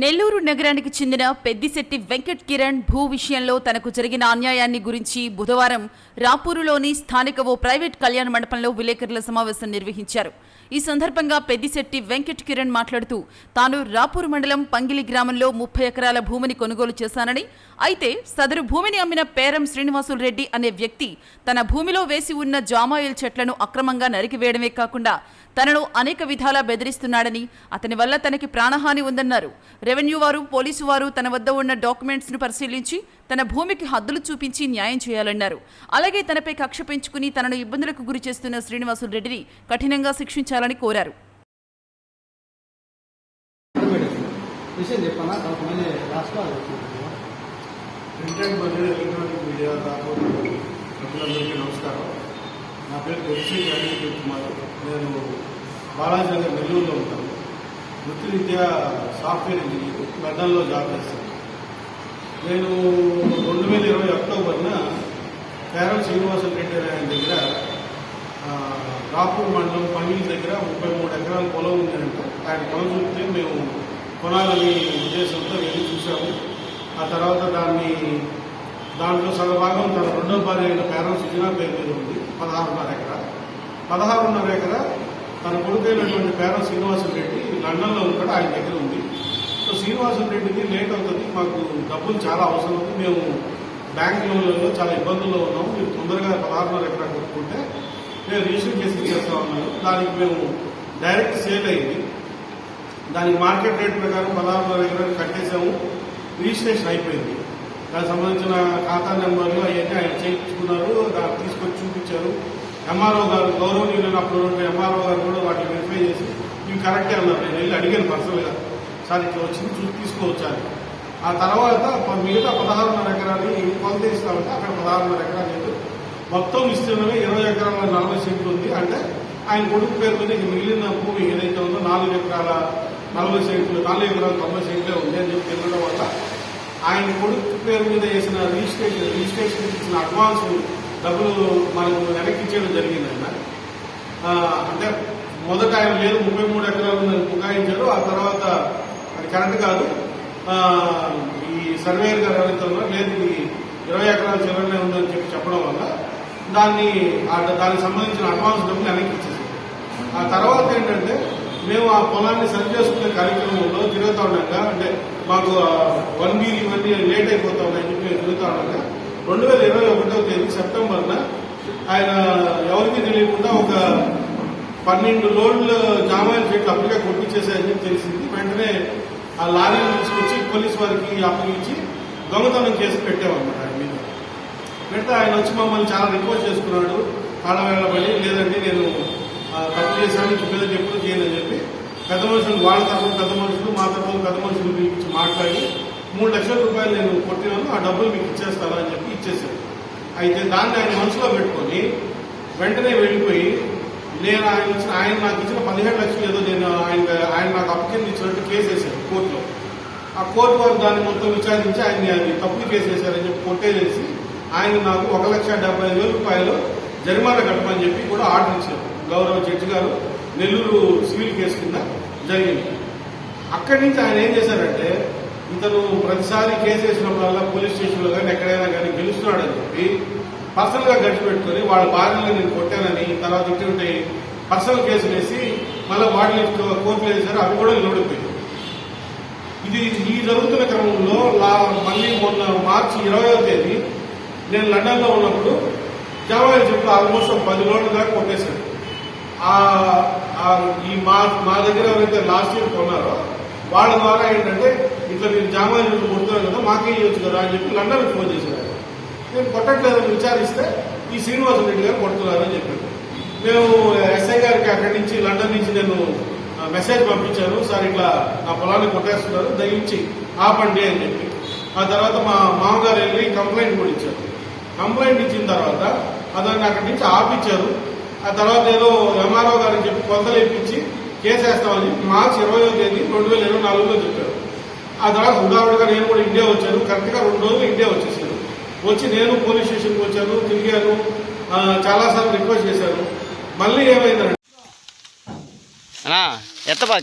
నెల్లూరు నగరానికి చెందిన పెద్దిశెట్టి వెంకట్ కిరణ్ భూ విషయంలో తనకు జరిగిన అన్యాయాన్ని గురించి బుధవారం రాపూరులోని స్థానిక ఓ ప్రైవేట్ కళ్యాణ మండపంలో విలేకరుల సమావేశం నిర్వహించారు. ఈ సందర్భంగా పెద్దిశెట్టి వెంకట్ కిరణ్ మాట్లాడుతూ తాను రాపూర్ మండలం పంగిలి గ్రామంలో ముప్పై ఎకరాల భూమిని కొనుగోలు చేశానని అయితే సదరు భూమిని అమ్మిన పేరం శ్రీనివాసులు రెడ్డి అనే వ్యక్తి తన భూమిలో వేసి ఉన్న జామాయిల్ చెట్లను అక్రమంగా నరికివేయడమే కాకుండా తనను అనేక విధాలా బెదిరిస్తున్నాడని అతని వల్ల తనకి ప్రాణహాని ఉందన్నారు. రెవెన్యూ వారు పోలీసు వారు తన వద్ద ఉన్న డాక్యుమెంట్స్ను పరిశీలించి తన భూమికి హద్దులు చూపించి న్యాయం చేయాలన్నారు. అలాగే తనపై కక్ష పెంచుకుని తనను ఇబ్బందులకు గురి చేస్తున్న శ్రీనివాసులు రెడ్డిని కఠినంగా శిక్షించాలని కోరారు. విషయం చెప్పనా? మీడియా నమస్కారం. నా పేరు తెలిసి అనిల్ కుమార్. నేను నెల్లూరులో ఉంటాను. వృత్తిరీత్యా సాఫ్ట్వేర్ ఇంజనీర్ మెడల్లో జాబ్ చేస్తాను. నేను రెండు వేల ఇరవై అక్టోబర్న కేరళ శ్రీనివాస రెడ్డి ఆయన దగ్గర రాపూర్ మండలం పంగిలి దగ్గర ముప్పై మూడు ఎకరాల పొలం ఉందంట. ఆయన పొలం చూస్తే మేము కొనాలని ఉద్దేశంతో వెళ్ళి చూసాము ఆ తర్వాత దాన్ని దాంట్లో సగభాగం తన రెండో భార్య అయిన పేరం సుజనా పేరు మీద ఉంది పదహారున్నర ఎకరా. పదహారున్నర ఎకరా తన కొడుకైనటువంటి పేరం శ్రీనివాసులు రెడ్డి లండన్లో ఉంటాడు ఆయన దగ్గర ఉంది. సో శ్రీనివాసులు రెడ్డికి లేట్ అవుతుంది మాకు డబ్బులు చాలా అవసరం ఉంది. మేము బ్యాంక్ లోన్లలో చాలా ఇబ్బందుల్లో ఉన్నాము. మీరు తొందరగా పదహారున్నర ఎకరా కొట్టుకుంటే మేము రిజిస్టర్ చేసి ఇచ్చేస్తా ఉన్నాము. దానికి మేము డైరెక్ట్ సేల్ అయింది. దానికి మార్కెట్ రేట్ ప్రకారం పదహారున్నర ఎకరాలు కట్టేసాము రిజిస్ట్రేషన్ అయిపోయింది. దానికి సంబంధించిన ఖాతా నెంబర్లు అవన్నీ ఆయన చేయించుకున్నారు. దాన్ని తీసుకొచ్చి చూపించారు. ఎంఆర్ఓ గారు గౌరవనీయులైన అప్పుడు ఎంఆర్ఓ గారు కూడా వాటిని వెరిఫై చేసి ఇవి కరెక్టే అన్నారు. నేను వెళ్ళి అడిగాను పర్సనల్గా సార్ ఇట్లా వచ్చింది చూసి తీసుకోవచ్చాను ఆ తర్వాత మిగతా పదహారున్నర ఎకరాన్ని కొలత ఇస్తామంటే అక్కడ పదహారున్నర ఎకరాలు మొత్తం విస్తీర్ణమే ఇరవై ఎకరాల నలభై సెంట్లు ఉంది. అంటే ఆయన కొడుకు పేరు మీద మిగిలిన భూమి ఏదైతే ఉందో నాలుగు ఎకరాల నలభై సెంట్లు నాలుగు ఎకరాల తొంభై సెంట్లే ఉంది అని చెప్పి తెలియడం వల్ల ఆయన కొడుకు పేరు మీద వేసిన రిజిస్ట్రేషన్ రిజిస్ట్రేషన్ ఇచ్చిన అడ్వాన్స్ డబ్బులు మనకు వెనక్కి ఇచ్చేయడం జరిగింది ఆయన. అంటే మొదట ఆయన లేదు ముప్పై మూడు ఎకరాలు ఉందని బుకాయించారు. ఆ తర్వాత అది కరెక్ట్ కాదు. ఈ సర్వేయర్ గారు అడుగుతున్నారు లేదు ఇది ఇరవై ఎకరాల చివరనే ఉందని చెప్పి చెప్పడం వల్ల దాన్ని దానికి సంబంధించిన అడ్వాన్స్ డబ్బులు వెనక్కి ఇచ్చేసాం ఆ తర్వాత ఏంటంటే మేము ఆ పొలాన్ని సరి చేసుకునే కార్యక్రమంలో తిరుగుతూ ఉండగా అంటే మాకు వన్ వీక్ ఇవన్నీ లేట్ అయిపోతా ఉన్నాయని చెప్పి మేము తిరుగుతూ ఉండగా రెండు వేల ఇరవై ఒకటో తేదీ సెప్టెంబర్న ఆయన ఎవరికి తెలియకుండా ఒక పన్నెండు లోడ్లు జామాయిల చెట్లు అప్పటికే కొట్టించేసాయని తెలిసింది. వెంటనే ఆ లారీని తీసుకొచ్చి పోలీస్ వారికి అప్పగించి దొంగతనం చేసి పెట్టామన్నమాట పెడితే ఆయన వచ్చి మమ్మల్ని చాలా రిక్వెస్ట్ చేసుకున్నాడు ఆడవేళబడి లేదండి నేను తప్పు చేశాను ఇంక చెప్పు చేయను చెప్పి పెద్ద మనుషులు వాళ్ళ తరఫున పెద్ద మనుషులు మా తరఫున పెద్ద మనుషులు పిలిపించి మాట్లాడి మూడు లక్షల రూపాయలు నేను కొట్టినాను ఆ డబ్బులు మీకు ఇచ్చేస్తారా అని చెప్పి ఇచ్చేసాను అయితే దాన్ని ఆయన మనసులో పెట్టుకొని వెంటనే వెళ్ళిపోయి నేను ఆయన వచ్చిన ఆయన నాకు ఇచ్చిన పదిహేడు లక్షలు ఏదో నేను ఆయన ఆయన నాకు అప్పకింద ఇచ్చినట్టు కేసు వేశాను కోర్టులో. ఆ కోర్టు వారు దాన్ని మొత్తం విచారించి ఆయన అది కేసు వేశారని చెప్పి కొట్టేసేసి ఆయన నాకు ఒక లక్ష డెబ్బై ఐదు వేల రూపాయలు జరిమానా కట్టమని చెప్పి కూడా ఆర్డర్ ఇచ్చారు. గౌరవ జడ్జి గారు నెల్లూరు సివిల్ కేసు కింద జరిగింది. అక్కడి నుంచి ఆయన ఏం చేశారంటే ఇతను ప్రతిసారి కేసు వేసినప్పుడల్లా పోలీస్ స్టేషన్లో కానీ ఎక్కడైనా కానీ గెలుస్తున్నాడని చెప్పి పర్సనల్గా గడిచి పెట్టుకుని వాళ్ళ భార్యలను నేను కొట్టానని తర్వాత ఇటువంటి పర్సనల్ కేసు వేసి మళ్ళీ వాటిని కోర్టులో వేశారు అవి కూడా నిలబడిపోయింది ఇది ఈ జరుగుతున్న క్రమంలో మళ్ళీ మొన్న మార్చి ఇరవయో తేదీ నేను లండన్లో ఉన్నప్పుడు జవాయి చెట్లు ఆల్మోస్ట్ పది లోన్లు దాకా కొట్టేశాడు ఈ మా మా దగ్గర ఎవరైతే లాస్ట్ ఇయర్ కొన్నారో వాళ్ళ ద్వారా ఏంటంటే ఇట్లా మీరు జామాయి చెట్లు కొడుతున్నారు కదా మాకే ఇవ్వచ్చు కదా? అని చెప్పి లండన్కి ఫోన్ చేశారు. నేను కొట్టట్లేదని విచారిస్తే ఈ శ్రీనివాస రెడ్డి గారు కొడుతున్నారని చెప్పారు. మేము ఎస్ఐ గారికి అక్కడి నుంచి లండన్ నుంచి నేను మెసేజ్ పంపించాను. సార్ ఇట్లా నా పొలాన్ని కొట్టేస్తున్నారు దయించి ఆపండి అని చెప్పి. ఆ తర్వాత మా మామగారు వెళ్ళి కంప్లైంట్ కూడా ఇచ్చారు. కంప్లైంట్ ఇచ్చిన తర్వాత అతన్ని అక్కడి నుంచి ఆపించారు. ఆ తర్వాత ఏదో ఎంఆర్ఓ గారికి చెప్పి కొలతలు ఇప్పించి కేసు వేస్తామని మార్చి ఇరవయో తేదీ రెండు వేల ఇరవై నాలుగులో చెప్పారు. ఆ తర్వాత హుడావుడిగా నేను కూడా ఇండియా వచ్చాను. కరెక్ట్గా రెండు రోజులు ఇండియా వచ్చేసాను. వచ్చి నేను పోలీస్ స్టేషన్కి వచ్చాను తిరిగాను చాలాసార్లు రిక్వెస్ట్ చేశాను. మళ్ళీ ఏమైందంటే ఎత్తపాక